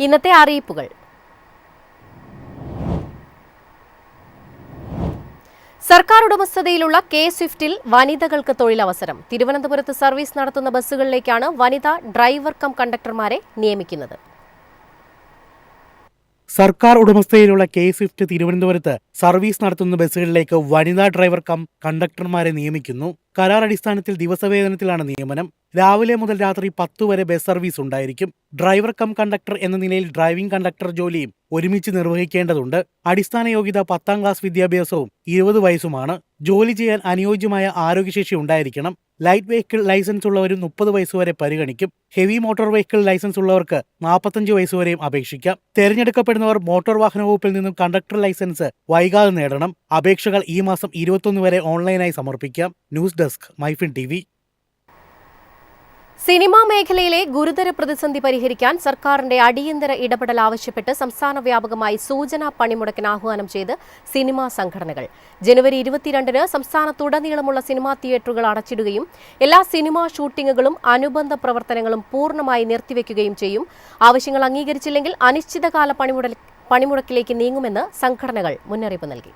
ഇന്നത്തെ അറിയിപ്പുകൾ. സർക്കാർ ഉടമസ്ഥതയിലുള്ള കെ സ്വിഫ്റ്റിൽ വനിതകൾക്ക് തൊഴിലവസരം. തിരുവനന്തപുരത്ത് സർവീസ് നടത്തുന്ന ബസ്സുകളിലേക്കാണ് വനിതാ ഡ്രൈവർ കം കണ്ടക്ടർമാരെ നിയമിക്കുന്നത്. സർക്കാർ ഉടമസ്ഥതയിലുള്ള കെ സ്വിഫ്റ്റ് തിരുവനന്തപുരത്ത് സർവീസ് നടത്തുന്ന ബസ്സുകളിലേക്ക് വനിതാ ഡ്രൈവർ കം കണ്ടക്ടർമാരെ നിയമിക്കുന്നു. കരാർ അടിസ്ഥാനത്തിൽ ദിവസവേതനത്തിലാണ് നിയമനം. രാവിലെ മുതൽ രാത്രി പത്തു വരെ ബസ് സർവീസ് ഉണ്ടായിരിക്കും. ഡ്രൈവർ കം കണ്ടക്ടർ എന്ന നിലയിൽ ഡ്രൈവിംഗ് കണ്ടക്ടർ ജോലിയും ഒരുമിച്ച് നിർവഹിക്കേണ്ടതുണ്ട്. അടിസ്ഥാന യോഗ്യത പത്താം ക്ലാസ് വിദ്യാഭ്യാസവും ഇരുപത് വയസ്സുമാണ്. ജോലി ചെയ്യാൻ അനുയോജ്യമായ ആരോഗ്യശേഷി ഉണ്ടായിരിക്കണം. ലൈറ്റ് വെഹിക്കിൾ ലൈസൻസ് ഉള്ളവരും മുപ്പത് വയസ്സുവരെ പരിഗണിക്കും. ഹെവി മോട്ടോർ വെഹിക്കിൾ ലൈസൻസ് ഉള്ളവർക്ക് നാൽപ്പത്തഞ്ച് വയസ്സുവരെയും അപേക്ഷിക്കാം. തെരഞ്ഞെടുക്കപ്പെടുന്നവർ മോട്ടോർ വാഹന വകുപ്പിൽ നിന്നും കണ്ടക്ടർ ലൈസൻസ് വൈകാതെ നേടണം. അപേക്ഷകൾ ഈ മാസം ഇരുപത്തൊന്ന് വരെ ഓൺലൈനായി സമർപ്പിക്കാം. News desk MyFin T cinema മേഖലയിലെ ഗുരുതര പ്രതിസന്ധി പരിഹരിക്കാൻ സർക്കാരിന്റെ അടിയന്തര ഇടപെടൽ ആവശ്യപ്പെട്ട് സംസ്ഥാന വ്യാപകമായി സൂചനാ പണിമുടക്കിന് ആഹ്വാനം ചെയ്ത് സിനിമാ സംഘടനകൾ. ജനുവരി ഇരുപത്തിരണ്ടിന് സംസ്ഥാനത്തുടനീളമുള്ള സിനിമാ തിയേറ്ററുകൾ അടച്ചിടുകയും എല്ലാ സിനിമാ ഷൂട്ടിങ്ങുകളും അനുബന്ധ പ്രവർത്തനങ്ങളും പൂർണമായി നിർത്തിവെക്കുകയും ചെയ്യും. ആവശ്യങ്ങൾ അംഗീകരിച്ചില്ലെങ്കിൽ അനിശ്ചിതകാല പണിമുടക്കിലേക്ക് നീങ്ങുമെന്ന് സംഘടനകൾ മുന്നറിയിപ്പ് നൽകി.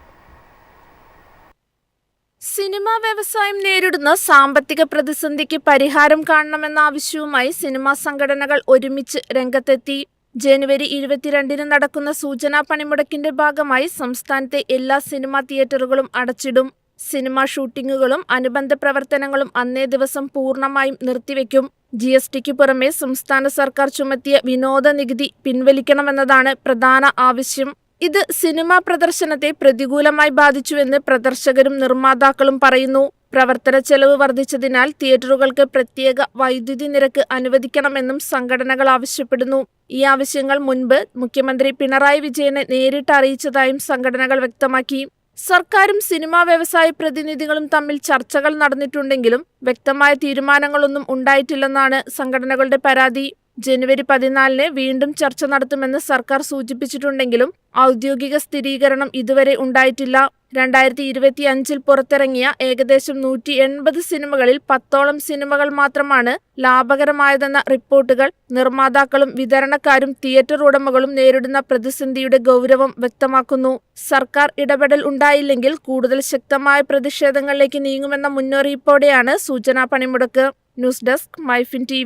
സിനിമാ വ്യവസായം നേരിടുന്ന സാമ്പത്തിക പ്രതിസന്ധിക്ക് പരിഹാരം കാണണമെന്ന ആവശ്യവുമായി സിനിമാ സംഘടനകൾ ഒരുമിച്ച് രംഗത്തെത്തി. ജനുവരി ഇരുപത്തിരണ്ടിന് നടക്കുന്ന സൂചനാ പണിമുടക്കിന്റെ ഭാഗമായി സംസ്ഥാനത്തെ എല്ലാ സിനിമാ തിയേറ്ററുകളും അടച്ചിടും. സിനിമാ ഷൂട്ടിങ്ങുകളും അനുബന്ധ പ്രവർത്തനങ്ങളും അന്നേ ദിവസം പൂർണമായും നിർത്തിവെക്കും. ജി എസ് ടിക്ക് പുറമെ സംസ്ഥാന സർക്കാർ ചുമത്തിയ വിനോദ നികുതി പിൻവലിക്കണമെന്നതാണ് പ്രധാന ആവശ്യം. ഇത് സിനിമാ പ്രദർശനത്തെ പ്രതികൂലമായി ബാധിച്ചുവെന്ന് പ്രദർശകരും നിർമ്മാതാക്കളും പറയുന്നു. പ്രവർത്തന ചെലവ് വർദ്ധിച്ചതിനാൽ തിയേറ്ററുകൾക്ക് പ്രത്യേക വൈദ്യുതി നിരക്ക് അനുവദിക്കണമെന്നും സംഘടനകൾ ആവശ്യപ്പെടുന്നു. ഈ ആവശ്യങ്ങൾ മുൻപ് മുഖ്യമന്ത്രി പിണറായി വിജയനെ നേരിട്ട് അറിയിച്ചതായും സംഘടനകൾ വ്യക്തമാക്കി. സർക്കാരും സിനിമാ വ്യവസായ പ്രതിനിധികളും തമ്മിൽ ചർച്ചകൾ നടന്നിട്ടുണ്ടെങ്കിലും വ്യക്തമായ തീരുമാനങ്ങളൊന്നും ഉണ്ടായിട്ടില്ലെന്നാണ് സംഘടനകളുടെ പരാതി. ജനുവരി പതിനാലിന് വീണ്ടും ചർച്ച നടത്തുമെന്ന് സർക്കാർ സൂചിപ്പിച്ചിട്ടുണ്ടെങ്കിലും ഔദ്യോഗിക സ്ഥിരീകരണം ഇതുവരെ ഉണ്ടായിട്ടില്ല. രണ്ടായിരത്തി ഇരുപത്തി അഞ്ചിൽ പുറത്തിറങ്ങിയ ഏകദേശം നൂറ്റി എൺപത് സിനിമകളിൽ പത്തോളം സിനിമകൾ മാത്രമാണ് ലാഭകരമായതെന്ന റിപ്പോർട്ടുകൾ നിർമ്മാതാക്കളും വിതരണക്കാരും തിയേറ്റർ ഉടമകളും നേരിടുന്ന പ്രതിസന്ധിയുടെ ഗൗരവം വ്യക്തമാക്കുന്നു. സർക്കാർ ഇടപെടൽ ഉണ്ടായില്ലെങ്കിൽ കൂടുതൽ ശക്തമായ പ്രതിഷേധങ്ങളിലേക്ക് നീങ്ങുമെന്ന മുന്നറിയിപ്പോടെയാണ് സൂചനാ പണിമുടക്ക്. News desk MyFin T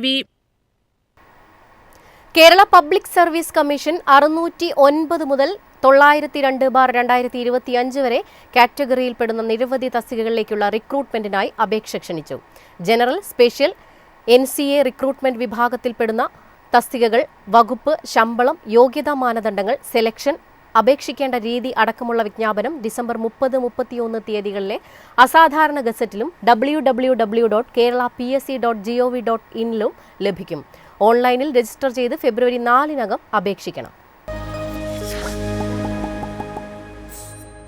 Kerala public service commission അറുന്നൂറ്റി ഒൻപത് മുതൽ തൊള്ളായിരത്തി രണ്ട് ബാർ രണ്ടായിരത്തി ഇരുപത്തിയഞ്ച് വരെ കാറ്റഗറിയിൽപ്പെടുന്ന നിരവധി തസ്തികകളിലേക്കുള്ള റിക്രൂട്ട്മെന്റിനായി അപേക്ഷ ക്ഷണിച്ചു. General special N C A recruitment വിഭാഗത്തിൽപ്പെടുന്ന തസ്തികകൾ വകുപ്പ് ശമ്പളം യോഗ്യതാ മാനദണ്ഡങ്ങൾ സെലക്ഷൻ അപേക്ഷിക്കേണ്ട രീതി അടക്കമുള്ള വിജ്ഞാപനം ഡിസംബർ മുപ്പത് മുപ്പത്തിയൊന്ന് തീയതികളിലെ അസാധാരണ ഗസറ്റിലും W W W dot Kerala P S C dot G O V dot ഇനിലും ലഭിക്കും. ഓൺലൈനിൽ രജിസ്റ്റർ ചെയ്ത് ഫെബ്രുവരി നാലിനകം അപേക്ഷിക്കണം.